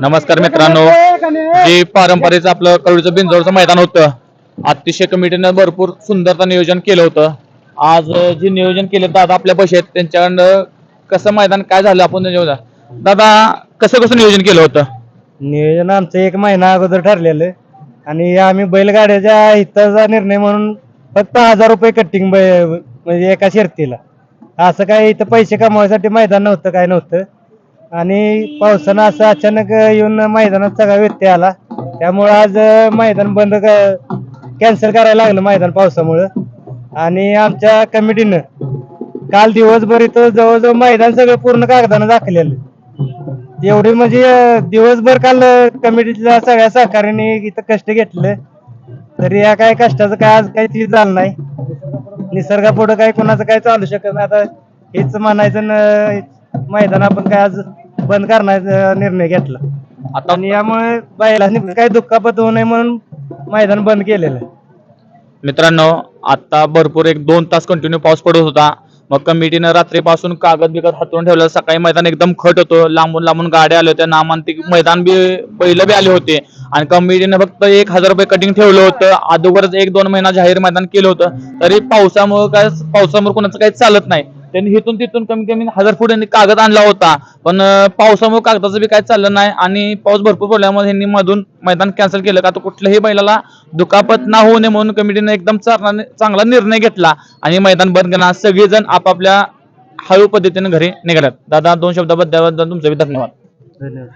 नमस्कार मित्रांनो. जे पारंपरिक आपलं कवडीचं बिंजोडचं मैदान होतं अतिशय कमिटीनं भरपूर सुंदरता नियोजन केलं होतं. आज जे नियोजन केलं दादा आपल्या पैसे आहेत त्यांच्याकडं कसं मैदान काय झालं आपण त्यांच्यावर दादा कसं कसं नियोजन केलं होतं? नियोजन आमचं एक महिना अगोदर ठरलेलं आणि आम्ही बैलगाड्याच्या हिताचा निर्णय म्हणून फक्त हजार रुपये कट्टिंग म्हणजे एका शर्तीला. असं काय इथं पैसे कमवायसाठी मैदान नव्हतं काय नव्हतं. आणि पावसानं असं अचानक येऊन मैदानात सगळा व्यत्यय आला. त्यामुळं आज मैदान बंद कॅन्सल करायला लागलं मैदान पावसामुळं. आणि आमच्या कमिटीनं काल दिवसभर इथं जवळजवळ मैदान सगळं पूर्ण कागदानं दाखलेलं. एवढी म्हणजे दिवसभर काल कमिटीच्या सगळ्या सहकार्याने इथं कष्ट घेतलं. तरी या काय कष्टाचं काय आज काही चीज झालं नाही. निसर्गापुढं काय कोणाचं काय चालू शकत नाही. आता हेच म्हणायचं न मैदान आपण काय आज बंद करण्याचा निर्णय घेतला. आता आणि यामुळे बैलांनी काही दुखापत होऊ नये म्हणून मैदान बंद केलेलं आहे. मित्रांनो आता भरपूर एक दोन तास कंटिन्यू पाऊस पडत होता. मग कमिटीनं रात्रीपासून कागद बिगद हातरून ठेवलं. सकाळी मैदान एकदम खट होतं. लांबून लांबून गाड्या आल्या होत्या. नामांतिक मैदान बी बैल बी आले होते. आणि कमिटीनं फक्त एक हजार रुपये कटिंग ठेवलं होतं. अगोदरच एक दोन महिना जाहीर मैदान केलं होतं. तरी पावसामुळे काय पावसामुळे कोणाचं काही चालत नाही. त्यांनी हिथून तिथून कमी कमी हजार फूट यांनी कागद आणला होता. पण पावसामुळे कागदाचं बी काय चाललं नाही आणि पाऊस भरपूर पडल्यामुळे यांनी मधून मैदान कॅन्सल केलं. का तर कुठल्याही बैलाला दुखापत ना होऊ नये म्हणून कमिटीने एकदम चांगला चांगला निर्णय घेतला आणि मैदान बंद केला सगळेजण आपापल्या हळू पद्धतीने घरी निघाल्यात. दादा दोन शब्दाबद्दल तुमचं धन्यवाद. धन्यवाद.